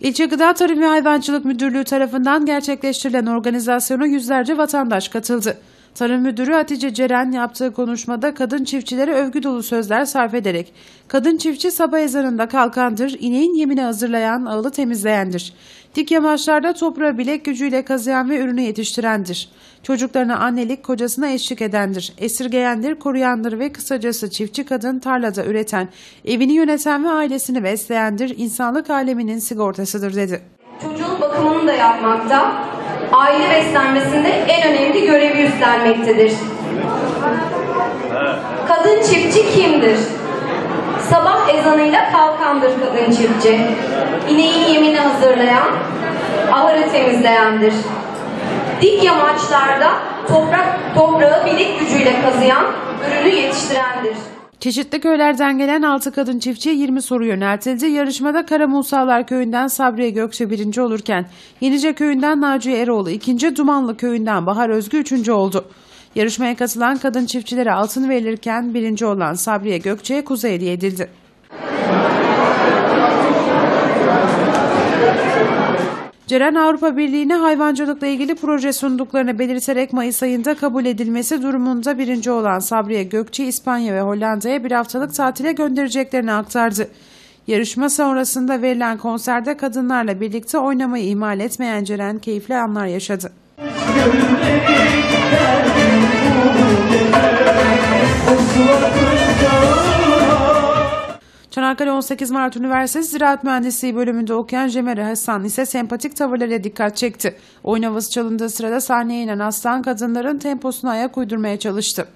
İlçe Gıda Tarım ve Hayvancılık Müdürlüğü tarafından gerçekleştirilen organizasyona yüzlerce vatandaş katıldı. Tarım Müdürü Hatice Ceren yaptığı konuşmada kadın çiftçilere övgü dolu sözler sarf ederek kadın çiftçi sabah ezanında kalkandır, ineğin yemini hazırlayan, ağılı temizleyendir. Dik yamaçlarda toprağı bilek gücüyle kazıyan ve ürünü yetiştirendir. Çocuklarına annelik, kocasına eşlik edendir. Esirgeyendir, koruyandır ve kısacası çiftçi kadın tarlada üreten, evini yöneten ve ailesini besleyendir, insanlık aleminin sigortasıdır dedi. Çocuğun bakımını da yapmakta, aile beslenmesinde en önemli görevi üstlenmektedir. Kadın çiftçi kimdir? Sabah ezanıyla kalkandır kadın çiftçi. İneğin yemini hazırlayan, ahırı temizleyendir. Dik yamaçlarda toprak toprağı bilik gücüyle kazıyan, ürünü yetiştirendir. Çeşitli köylerden gelen 6 kadın çiftçiye 20 soru yöneltildi. Yarışmada Kara Musalar köyünden Sabriye Gökçe birinci olurken Yenice köyünden Naciye Eroğlu ikinci, Dumanlı köyünden Bahar Özgü üçüncü oldu. Yarışmaya katılan kadın çiftçilere altın verilirken birinci olan Sabriye Gökçe'ye kuzu hediye edildi. Ceren Avrupa Birliği'ne hayvancılıkla ilgili proje sunduklarını belirterek Mayıs ayında kabul edilmesi durumunda birinci olan Sabriye Gökçe İspanya ve Hollanda'ya bir haftalık tatile göndereceklerini aktardı. Yarışma sonrasında verilen konserde kadınlarla birlikte oynamayı ihmal etmeyen Ceren keyifli anlar yaşadı. Çanakkale 18 Mart Üniversitesi Ziraat Mühendisliği bölümünde okuyan Cemere Hasan ise sempatik tavırlarıyla dikkat çekti. Oyun havası çalındığı sırada sahneye inen aslan kadınların temposuna ayak uydurmaya çalıştı.